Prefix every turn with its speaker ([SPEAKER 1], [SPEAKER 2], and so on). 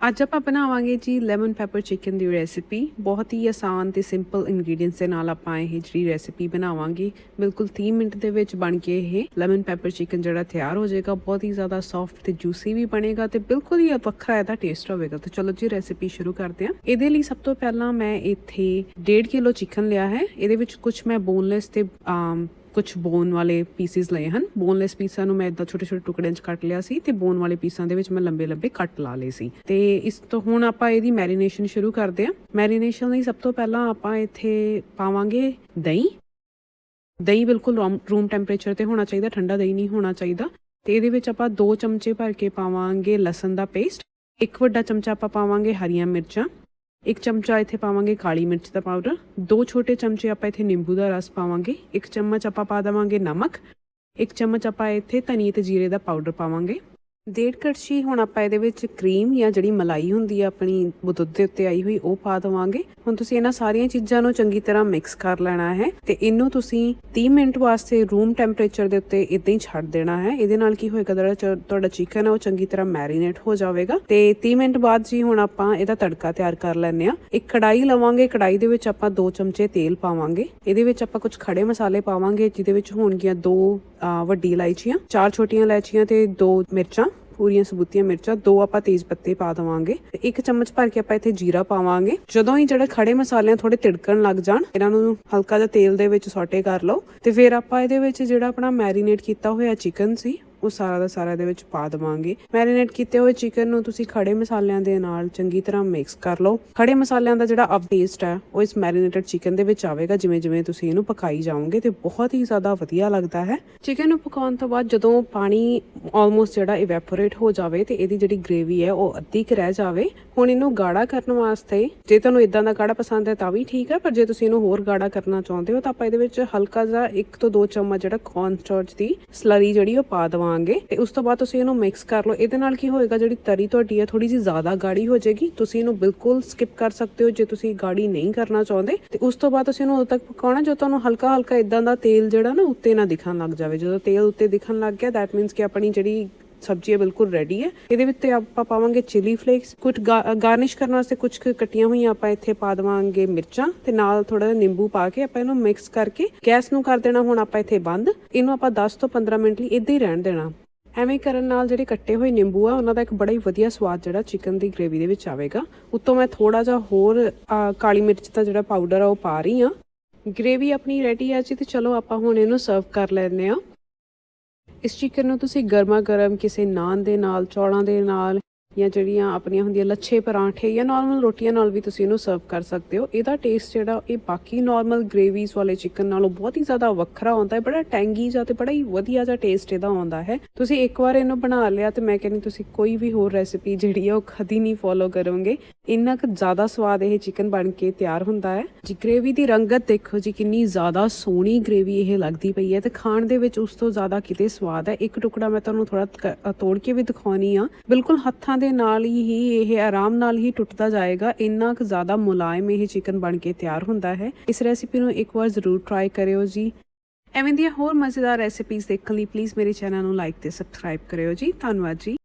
[SPEAKER 1] ਅੱਜ ਆਪਾਂ ਬਣਾਵਾਂਗੇ ਜੀ ਲੈਮਨ ਪੈਪਰ ਚਿਕਨ ਦੀ ਰੈਸਿਪੀ ਬਹੁਤ ਹੀ ਆਸਾਨ ਤੇ ਸਿੰਪਲ ਇੰਗਰੀਡੀਅੰਟਸ ਦੇ ਨਾਲ ਆਪਾਂ ਇਹ ਜਿਹੜੀ ਰੈਸਿਪੀ ਬਣਾਵਾਂਗੇ। ਬਿਲਕੁਲ 30 ਮਿੰਟ ਦੇ ਵਿੱਚ ਬਣ ਕੇ ਇਹ ਲੈਮਨ ਪੈਪਰ ਚਿਕਨ ਜਿਹੜਾ ਤਿਆਰ ਹੋ ਜਾਏਗਾ। ਬਹੁਤ ਹੀ ਜ਼ਿਆਦਾ ਸੌਫਟ ਤੇ ਜੂਸੀ ਵੀ ਬਣੇਗਾ ਤੇ ਬਿਲਕੁਲ ਹੀ ਵੱਖਰਾ ਇਹਦਾ ਟੇਸਟ ਹੋਵੇਗਾ। ਤਾਂ ਚਲੋ ਜੀ ਰੈਸਿਪੀ ਸ਼ੁਰੂ ਕਰਦੇ ਹਾਂ। ਇਹਦੇ ਲਈ ਸਭ ਤੋਂ ਪਹਿਲਾਂ ਮੈਂ ਇੱਥੇ 1.5 ਕਿਲੋ ਚਿਕਨ ਲਿਆ ਹੈ। ਇਹਦੇ ਵਿੱਚ ਕੁਝ ਮੈਂ ਬੋਨਲੈਸ ਤੇ ਕੁਝ ਬੋਨ ਵਾਲੇ ਪੀਸਿਸ ਲਏ ਹਨ। ਬੋਨਲੈਸ ਪੀਸਾਂ ਨੂੰ ਮੈਂ ਇਦਾਂ ਛੋਟੇ ਛੋਟੇ ਟੁਕੜਿਆਂ 'ਚ ਕੱਟ ਲਿਆ ਸੀ ਤੇ ਬੋਨ ਵਾਲੇ ਪੀਸਾਂ ਦੇ ਵਿੱਚ ਮੈਂ ਲੰਬੇ ਲੰਬੇ ਕੱਟ ਲਾ ਲਏ ਸੀ। ਤੇ ਇਸ ਤੋਂ ਹੁਣ ਆਪਾਂ ਇਹਦੀ ਮੈਰੀਨੇਸ਼ਨ ਸ਼ੁਰੂ ਕਰਦੇ ਹਾਂ। ਮੈਰੀਨੇਸ਼ਨ ਲਈ ਸਭ ਤੋਂ ਪਹਿਲਾਂ ਆਪਾਂ ਇੱਥੇ ਪਾਵਾਂਗੇ ਦਹੀਂ। ਦਹੀਂ ਬਿਲਕੁਲ ਰੂਮ ਟੈਂਪਰੇਚਰ ਤੇ ਹੋਣਾ ਚਾਹੀਦਾ, ਠੰਡਾ ਦਹੀਂ ਨਹੀਂ ਹੋਣਾ ਚਾਹੀਦਾ। ਤੇ ਇਹਦੇ ਵਿੱਚ ਆਪਾਂ 2 ਚਮਚੇ ਭਰ ਕੇ ਪਾਵਾਂਗੇ ਲਸਣ ਦਾ ਪੇਸਟ ਇੱਕ ਵੱਡਾ ਚਮਚਾ ਆਪਾਂ ਪਾਵਾਂਗੇ ਹਰੀਆਂ ਮਿਰਚਾਂ। ਇੱਕ ਚਮਚਾ ਇੱਥੇ ਪਾਵਾਂਗੇ ਕਾਲੀ ਮਿਰਚ ਦਾ ਪਾਊਡਰ ਦੋ ਛੋਟੇ ਚਮਚੇ ਆਪਾਂ ਇੱਥੇ ਨਿੰਬੂ ਦਾ ਰਸ ਪਾਵਾਂਗੇ, ਇੱਕ ਚਮਚ ਆਪਾਂ ਪਾ ਦੇਵਾਂਗੇ ਨਮਕ, ਇੱਕ ਚਮਚ ਆਪਾਂ ਇੱਥੇ ਧਨੀਏ ਤੇ ਜੀਰੇ ਦਾ ਪਾਊਡਰ ਪਾਵਾਂਗੇ। ਡੇਢ ਕੜਛੀ ਹੁਣ ਆਪਾਂ ਇਹਦੇ ਵਿੱਚ ਕਰੀਮ ਜਾਂ ਜਿਹੜੀ ਮਲਾਈ ਹੁੰਦੀ ਆ ਆਪਣੀ ਦੁੱਧ ਦੇ ਉੱਤੇ ਆਈ ਹੋਈ, ਉਹ ਪਾ ਦੇਵਾਂਗੇ। ਹੁਣ ਤੁਸੀਂ ਇਹਨਾਂ ਸਾਰੀਆਂ ਚੀਜ਼ਾਂ ਨੂੰ ਚੰਗੀ ਤਰ੍ਹਾਂ ਮਿਕਸ ਕਰ ਲੈਣਾ ਹੈ ਤੇ ਇਹਨੂੰ ਤੁਸੀਂ 30 ਮਿੰਟ ਵਾਸਤੇ ਰੂਮ ਟੈਂਪਰੇਚਰ ਦੇ ਉੱਤੇ ਇਦਾਂ ਹੀ ਛੱਡ ਦੇਣਾ ਹੈ। ਇਹਦੇ ਨਾਲ ਕੀ ਹੋਏਗਾ, ਜਿਹੜਾ ਤੁਹਾਡਾ ਚਿਕਨ ਹੈ ਉਹ ਚੰਗੀ ਤਰ੍ਹਾਂ ਮੈਰੀਨੇਟ ਹੋ ਜਾਵੇਗਾ। ਤੇ 30 ਮਿੰਟ ਬਾਅਦ ਜੀ ਹੁਣ ਆਪਾਂ ਇਹਦਾ ਤੜਕਾ ਤਿਆਰ ਕਰ ਲੈਣੇ ਆ ਇੱਕ ਕੜਾਈ ਲਵਾਂਗੇ ਕੜਾਈ ਦੇ ਵਿੱਚ ਆਪਾਂ 2 ਚਮਚੇ ਤੇਲ ਪਾਵਾਂਗੇ। ਇਹਦੇ ਵਿੱਚ ਆਪਾਂ ਕੁਝ ਖੜੇ ਮਸਾਲੇ ਪਾਵਾਂਗੇ, ਜਿਹਦੇ ਵਿੱਚ ਹੋਣਗੀਆਂ ਦੋ ਵੱਡੀ ਇਲਾਇਚੀਆਂ, ਚਾਰ ਛੋਟੀਆਂ ਇਲਾਇਚੀਆਂ ਤੇ ਦੋ ਮਿਰਚਾਂ, ਪੂਰੀਆਂ ਸਬੂਤੀਆਂ ਮਿਰਚਾਂ, ਦੋ ਆਪਾਂ ਤੇਜ਼ ਪੱਤੇ ਪਾ ਦਵਾਂਗੇ ਤੇ ਇੱਕ ਚਮਚ ਭਰ ਕੇ ਆਪਾਂ ਇੱਥੇ ਜੀਰਾ ਪਾਵਾਂਗੇ। ਜਦੋਂ ਹੀ ਜਿਹੜੇ ਖੜੇ ਮਸਾਲਿਆਂ ਥੋੜੇ ਤਿੜਕਣ ਲੱਗ ਜਾਣ, ਇਹਨਾਂ ਨੂੰ ਹਲਕਾ ਜਿਹਾ ਤੇਲ ਦੇ ਵਿੱਚ ਸੌਟੇ ਕਰ ਲਓ ਤੇ ਫਿਰ ਆਪਾਂ ਇਹਦੇ ਵਿੱਚ ਜਿਹੜਾ ਆਪਣਾ ਮੈਰੀਨੇਟ ਕੀਤਾ ਹੋਇਆ ਚਿਕਨ ਸੀ ਉਹ ਸਾਰਾ ਦਾ ਸਾਰਾ ਇਹਦੇ ਵਿੱਚ ਪਾ ਦਵਾਂਗੇ। ਮੈਰੀਨੇਟ ਕੀਤੇ ਹੋਏ ਚਿਕਨ ਨੂੰ ਤੁਸੀਂ ਖੜੇ ਮਸਾਲਿਆਂ ਦੇ ਨਾਲ ਚੰਗੀ ਤਰ੍ਹਾਂ ਮਿਕਸ ਕਰ ਲਓ। ਖੜੇ ਮਸਾਲਿਆਂ ਦਾ ਜਿਹੜਾ ਅਬ ਟੇਸਟ ਹੈ, ਉਹ ਇਸ ਮੈਰੀਨੇਟਡ ਚਿਕਨ ਦੇ ਵਿੱਚ ਆਵੇਗਾ, ਜਿਵੇਂ ਜਿਵੇਂ ਤੁਸੀਂ ਇਹਨੂੰ ਪਕਾਈ ਜਾਓਗੇ ਤੇ ਬਹੁਤ ਹੀ ਜ਼ਿਆਦਾ ਵਧੀਆ ਲੱਗਦਾ ਹੈ। ਚਿਕਨ ਨੂੰ ਪਕਾਉਣ ਤੋਂ ਬਾਅਦ ਜਦੋਂ ਪਾਣੀ ਆਲਮੋਸਟ ਜਿਹੜਾ ਇਵੈਪੋਰੇਟ ਹੋ ਜਾਵੇ ਤੇ ਇਹਦੀ ਜਿਹੜੀ ਗ੍ਰੇਵੀ ਹੈ, ਉਹ ਅੱਧੀ ਕੁ ਰਹਿ ਜਾਵੇ, ਹੁਣ ਇਹਨੂੰ ਗਾੜਾ ਕਰਨ ਵਾਸਤੇ ਜੇ ਤੁਹਾਨੂੰ ਇਦਾਂ ਦਾ ਗਾੜਾ ਪਸੰਦ ਹੈ ਤਾਂ ਵੀ ਠੀਕ ਹੈ, ਪਰ ਜੇ ਤੁਸੀਂ ਇਹਨੂੰ ਹੋਰ ਗਾੜਾ ਕਰਨਾ ਚਾਹੁੰਦੇ ਹੋ ਤਾਂ ਆਪਾਂ ਇਹਦੇ ਵਿੱਚ ਹਲਕਾ ਜਿਹਾ 1 ਤੋਂ 2 ਚਮਚ ਜਿਹੜਾ ਕੌਰਨ ਸਟਾਰਚ ਦੀ ਸਲਰੀ ਜਿਹੜੀ ਉਹ ਪਾ ਦੇਵਾਂਗੇ ਤੇ ਉਸ ਤੋਂ ਬਾਅਦ ਤੁਸੀਂ ਇਹਨੂੰ ਮਿਕਸ ਕਰ ਲਓ। ਇਹਦੇ ਨਾਲ ਕੀ ਹੋਏਗਾ, ਜਿਹੜੀ ਤਰੀ ਤੁਹਾਡੀ ਹੈ ਥੋੜੀ ਜਿਹੀ ਜ਼ਿਆਦਾ ਗਾੜੀ ਹੋ ਜਾਏਗੀ। ਤੁਸੀਂ ਇਹਨੂੰ ਬਿਲਕੁਲ ਸਕਿਪ ਕਰ ਸਕਦੇ ਹੋ ਜੇ ਤੁਸੀਂ ਗਾੜੀ ਨਹੀਂ ਕਰਨਾ ਚਾਹੁੰਦੇ। ਤੇ ਉਸ ਤੋਂ ਬਾਅਦ ਤੁਸੀਂ ਇਹਨੂੰ ਉਦੋਂ ਤੱਕ ਪਕਾਉਣਾ, ਜਦੋਂ ਤੁਹਾਨੂੰ ਹਲਕਾ ਹਲਕਾ ਇਦਾਂ ਦਾ ਤੇਲ ਜਿਹੜਾ ਨਾ ਉੱਤੇ ਨਾ ਦਿਖਣ ਲੱਗ ਜਾਵੇ। ਜਦੋਂ ਤੇਲ ਉੱਤੇ ਦਿਖਣ ਲੱਗ ਗਿਆ ਦੈਟ ਮੀਨਸ ਕਿ ਆਪਣੀ ਜਿਹੜੀ ਸਬਜ਼ੀ ਹੈ ਬਿਲਕੁਲ ਰੈਡੀ ਹੈ। ਇਹਦੇ ਵਿੱਚ ਤੇ ਆਪਾਂ ਪਾਵਾਂਗੇ ਚਿਲੀ ਫਲੇਕਸ ਕੁਝ ਗਾਰਨਿਸ਼ ਕਰਨ ਵਾਸਤੇ ਕੁਝ ਕੁ ਕੱਟੀਆਂ ਹੋਈਆਂ ਆਪਾਂ ਇੱਥੇ ਪਾ ਦੇਵਾਂਗੇ ਮਿਰਚਾਂ ਤੇ ਨਾਲ ਥੋੜਾ ਜਿਹਾ ਨਿੰਬੂ ਪਾ ਕੇ ਆਪਾਂ ਇਹਨੂੰ ਮਿਕਸ ਕਰਕੇ ਗੈਸ ਨੂੰ ਕਰ ਦੇਣਾ, ਹੁਣ ਆਪਾਂ ਇੱਥੇ ਬੰਦ। ਇਹਨੂੰ ਆਪਾਂ 10 ਤੋਂ 15 ਮਿੰਟ ਲਈ ਇੱਦਾਂ ਹੀ ਰਹਿਣ ਦੇਣਾ। ਐਵੇਂ ਕਰਨ ਨਾਲ ਜਿਹੜੇ ਕੱਟੇ ਹੋਏ ਨਿੰਬੂ ਆ, ਉਹਨਾਂ ਦਾ ਇੱਕ ਬੜਾ ਹੀ ਵਧੀਆ ਸਵਾਦ ਜਿਹੜਾ ਚਿਕਨ ਦੀ ਗ੍ਰੇਵੀ ਦੇ ਵਿੱਚ ਆਵੇਗਾ। ਉੱਤੋਂ ਮੈਂ ਥੋੜਾ ਜਿਹਾ ਹੋਰ ਕਾਲੀ ਮਿਰਚ ਦਾ ਜਿਹੜਾ ਪਾਊਡਰ ਆ ਉਹ ਪਾ ਰਹੀ ਆ ਗ੍ਰੇਵੀ ਆਪਣੀ ਰੈਡੀ ਆ ਜੀ ਤੇ ਚਲੋ ਆਪਾਂ ਹੁਣ ਇਹਨੂੰ ਸਰਵ ਕਰ ਲੈਂਦੇ ਆ ਇਸ ਚਿਕਨ ਨੂੰ ਤੁਸੀਂ ਗਰਮਾ ਗਰਮ ਕਿਸੇ ਨਾਨ ਦੇ ਨਾਲ ਚੌਲਾਂ ਦੇ ਨਾਲ ਜਾਂ ਜਿਹੜੀਆਂ ਆਪਣੀਆਂ ਹੁੰਦੀਆਂ ਲੱਛੇ ਪਰਾਂਠੇ ਜਾਂ ਨਾਰਮਲ ਰੋਟੀਆਂ ਨਾਲ ਵੀ ਤੁਸੀਂ ਇਹਨੂੰ ਸਰਵ ਕਰ ਸਕਦੇ ਹੋ। ਇਹਦਾ ਟੇਸਟ ਜਿਹੜਾ, ਇਹ ਬਾਕੀ ਨਾਰਮਲ ਗ੍ਰੇਵੀਜ਼ ਵਾਲੇ ਚਿਕਨ ਨਾਲੋਂ ਬਹੁਤ ਹੀ ਜ਼ਿਆਦਾ ਵੱਖਰਾ ਆਉਂਦਾ ਹੈ, ਬੜਾ ਟੈਂਗੀ ਜਿਹਾ ਤੇ ਬੜਾ ਹੀ ਵਧੀਆ ਜਿਹਾ ਟੇਸਟ ਇਹਦਾ ਆਉਂਦਾ ਹੈ। ਤੁਸੀਂ ਇੱਕ ਵਾਰ ਇਹਨੂੰ ਬਣਾ ਲਿਆ ਤੇ ਮੈਂ ਕਹਿੰਦੀ ਤੁਸੀਂ ਕੋਈ ਵੀ ਹੋਰ ਰੈਸਿਪੀ ਜਿਹੜੀ ਹੈ ਉਹ ਕਦੀ ਨਹੀਂ ਫੋਲੋ ਕਰੋਗੇ। ਇੰਨਾ ਕੁ ਜ਼ਿਆਦਾ ਸਵਾਦ ਇਹ ਚਿਕਨ ਬਣ ਕੇ ਤਿਆਰ ਹੁੰਦਾ ਹੈ। ਜੀ ਗ੍ਰੇਵੀ ਦੀ ਰੰਗਤ ਦੇਖੋ ਜੀ, ਕਿੰਨੀ ਜ਼ਿਆਦਾ ਸੋਹਣੀ ਗ੍ਰੇਵੀ ਇਹ ਲੱਗਦੀ ਪਈ ਹੈ ਤੇ ਖਾਣ ਦੇ ਵਿੱਚ ਉਸ ਤੋਂ ਜ਼ਿਆਦਾ ਕਿਤੇ ਸਵਾਦ ਹੈ। ਇੱਕ ਟੁਕੜਾ ਮੈਂ ਤੁਹਾਨੂੰ ਥੋੜਾ ਤੋੜ ਕੇ ਵੀ ਦਿਖਾਉਣੀ ਆ। ਬਿਲਕੁਲ ਹੱਥਾਂ ਦੇ ਨਾਲ ਹੀ ਇਹ ਆਰਾਮ ਨਾਲ ਹੀ ਟੁੱਟਦਾ ਜਾਏਗਾ। ਇੰਨਾ ਕੁ ਜ਼ਿਆਦਾ ਮੁਲਾਇਮ ਇਹ ਚਿਕਨ ਬਣ ਕੇ ਤਿਆਰ ਹੁੰਦਾ ਹੈ। ਇਸ ਰੈਸਿਪੀ ਨੂੰ ਇੱਕ ਵਾਰ ਜ਼ਰੂਰ ਟਰਾਈ ਕਰਿਓ ਜੀ। ਐਵੇਂ ਦੀਆਂ ਹੋਰ ਮਜ਼ੇਦਾਰ ਰੈਸਿਪੀਜ਼ ਦੇਖਣ ਲਈ ਪਲੀਜ਼ ਮੇਰੇ ਚੈਨਲ ਨੂੰ ਲਾਈਕ ਤੇ ਸਬਸਕ੍ਰਾਈਬ ਕਰਿਓ ਜੀ। ਧੰਨਵਾਦ ਜੀ।